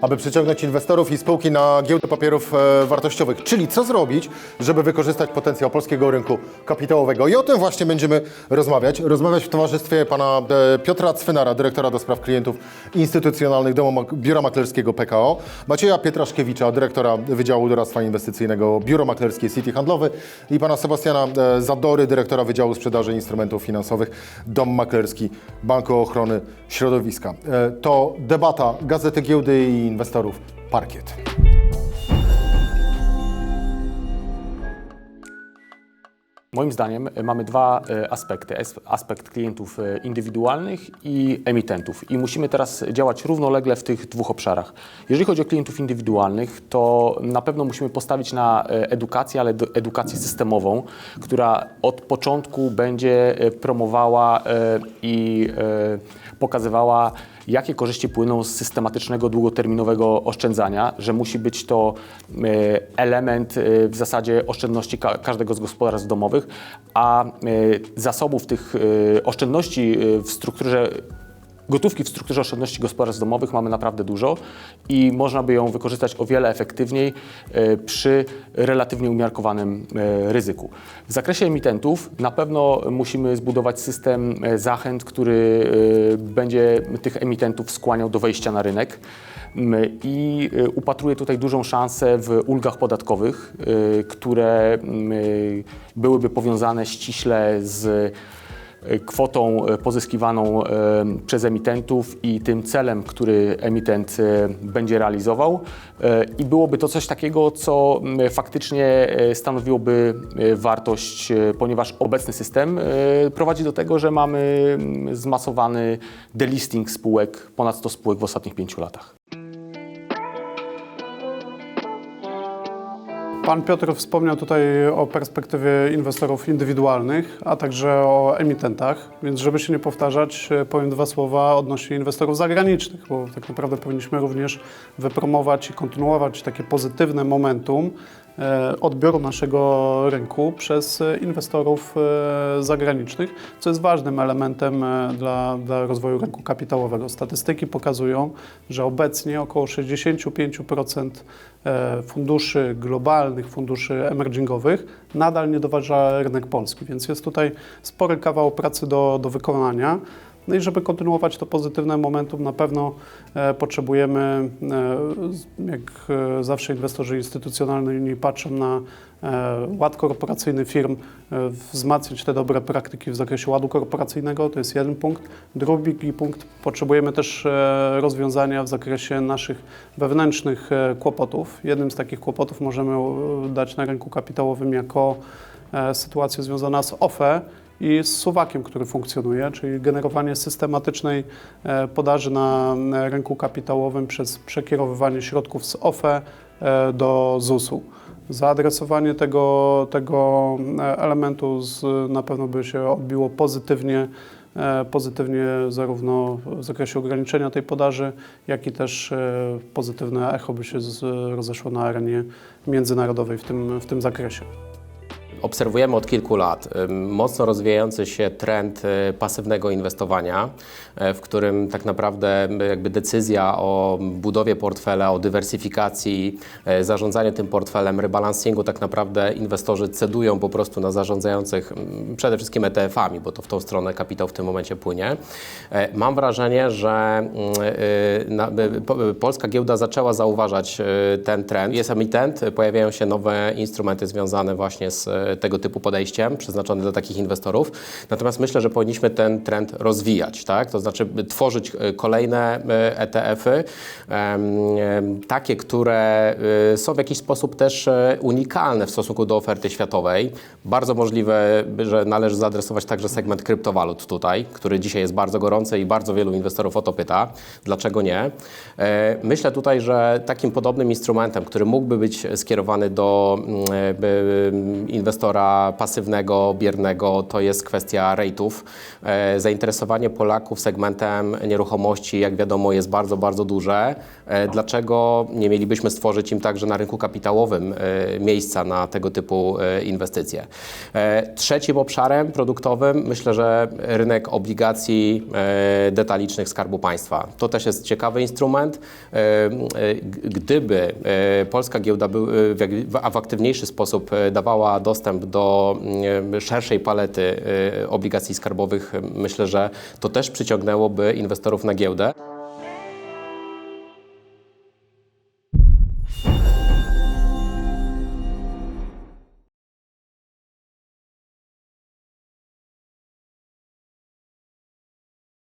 aby przyciągnąć inwestorów i spółki na giełdę papierów e, wartościowych. Czyli co zrobić, żeby wykorzystać potencjał polskiego rynku kapitałowego. I o tym właśnie będziemy rozmawiać. Rozmawiać w towarzystwie pana e, Piotra Cwynara, dyrektora do spraw klientów instytucjonalnych Domu Biura Maklerskiego PKO, Macieja Pietraszkiewicza, dyrektora Wydziału Doradztwa Inwestycyjnego Biuro Maklerskie City Handlowy i pana Sebastiana e, Zadory, dyrektora Wydziału Sprzedaży Instrumentów Finansowych Dom Maklerski Banku Ochrony Środowiska. To debata Gazety Giełdy i Inwestorów Parkiet. Moim zdaniem e, mamy dwa e, aspekty. Aspekt klientów e, indywidualnych i emitentów. I musimy teraz działać równolegle w tych dwóch obszarach. Jeżeli chodzi o klientów indywidualnych, to na pewno musimy postawić na edukację, ale edukację systemową, która od początku będzie promowała i pokazywała, jakie korzyści płyną z systematycznego, długoterminowego oszczędzania, że musi być to element w zasadzie oszczędności ka- każdego z gospodarstw domowych, a e, zasobów tych e, oszczędności e, w strukturze Gotówki w strukturze oszczędności gospodarstw domowych mamy naprawdę dużo i można by ją wykorzystać o wiele efektywniej e, przy relatywnie umiarkowanym e, ryzyku. W zakresie emitentów na pewno musimy zbudować system e, zachęt, który będzie tych emitentów skłaniał do wejścia na rynek. I upatruję tutaj dużą szansę w ulgach podatkowych, które byłyby powiązane ściśle z kwotą e, pozyskiwaną e, przez emitentów i tym celem, który emitent e, będzie realizował. I byłoby to coś takiego, co faktycznie stanowiłoby wartość, ponieważ obecny system prowadzi do tego, że mamy zmasowany delisting spółek, ponad 100 spółek w ostatnich pięciu latach. Pan Piotr wspomniał tutaj o perspektywie inwestorów indywidualnych, a także o emitentach, więc żeby się nie powtarzać, e, powiem dwa słowa odnośnie inwestorów zagranicznych, bo tak naprawdę powinniśmy również wypromować i kontynuować takie pozytywne momentum odbioru naszego rynku przez e, inwestorów e, zagranicznych, co jest ważnym elementem e, dla, dla rozwoju rynku kapitałowego. Statystyki pokazują, że obecnie około 65% e, funduszy globalnych, funduszy emergingowych nadal nie doważa rynek polski, więc jest tutaj spory kawał pracy do, do wykonania. No i żeby kontynuować to pozytywne momentum, na pewno e, potrzebujemy, e, jak e, zawsze inwestorzy instytucjonalni patrzą na ład korporacyjny firm, wzmacniać te dobre praktyki w zakresie ładu korporacyjnego, to jest jeden punkt. Drugi punkt, potrzebujemy też rozwiązania w zakresie naszych wewnętrznych kłopotów. Jednym z takich kłopotów możemy dać na rynku kapitałowym jako sytuację związana z OFE, i z suwakiem, który funkcjonuje, czyli generowanie systematycznej e, podaży na e, rynku kapitałowym przez przekierowywanie środków z OFE e, do ZUS-u. Zaadresowanie tego, tego elementu z, na pewno by się odbiło pozytywnie, pozytywnie zarówno w zakresie ograniczenia tej podaży, jak i też pozytywne echo by się rozeszło na arenie międzynarodowej w tym, w tym zakresie. Obserwujemy od kilku lat mocno rozwijający się trend y, pasywnego inwestowania, e, w którym tak naprawdę y, jakby decyzja o budowie portfela, o dywersyfikacji, e, zarządzaniu tym portfelem, rebalansingu tak naprawdę inwestorzy cedują po prostu na zarządzających przede wszystkim ETF-ami, bo to w tą stronę kapitał w tym momencie płynie. E, Mam wrażenie, że y, y, y, polska giełda zaczęła zauważać y, ten trend. Jest emitent, y, pojawiają się nowe instrumenty związane właśnie z y, tego typu podejściem, przeznaczone dla takich inwestorów. Natomiast myślę, że powinniśmy ten trend rozwijać, tak? To znaczy tworzyć y, kolejne ETF-y, em, takie, które y, są w jakiś sposób też unikalne w stosunku do oferty światowej. Bardzo możliwe, że należy zaadresować także segment kryptowalut tutaj, który dzisiaj jest bardzo gorący i bardzo wielu inwestorów o to pyta. Dlaczego nie? E, Myślę tutaj, że takim podobnym instrumentem, który mógłby być skierowany do mm, e, by- inwestorów inwestora pasywnego, biernego, to jest kwestia rate'ów. E, Zainteresowanie Polaków segmentem nieruchomości, jak wiadomo, jest bardzo, bardzo duże. E, Dlaczego nie mielibyśmy stworzyć im także na rynku kapitałowym e, miejsca na tego typu inwestycje? Trzecim obszarem produktowym myślę, że rynek obligacji detalicznych Skarbu Państwa. To też jest ciekawy instrument. Gdyby polska giełda w, aktywniejszy sposób dawała dostęp do mm, szerszej palety e, obligacji skarbowych, e, myślę, że to też przyciągnęłoby inwestorów na giełdę.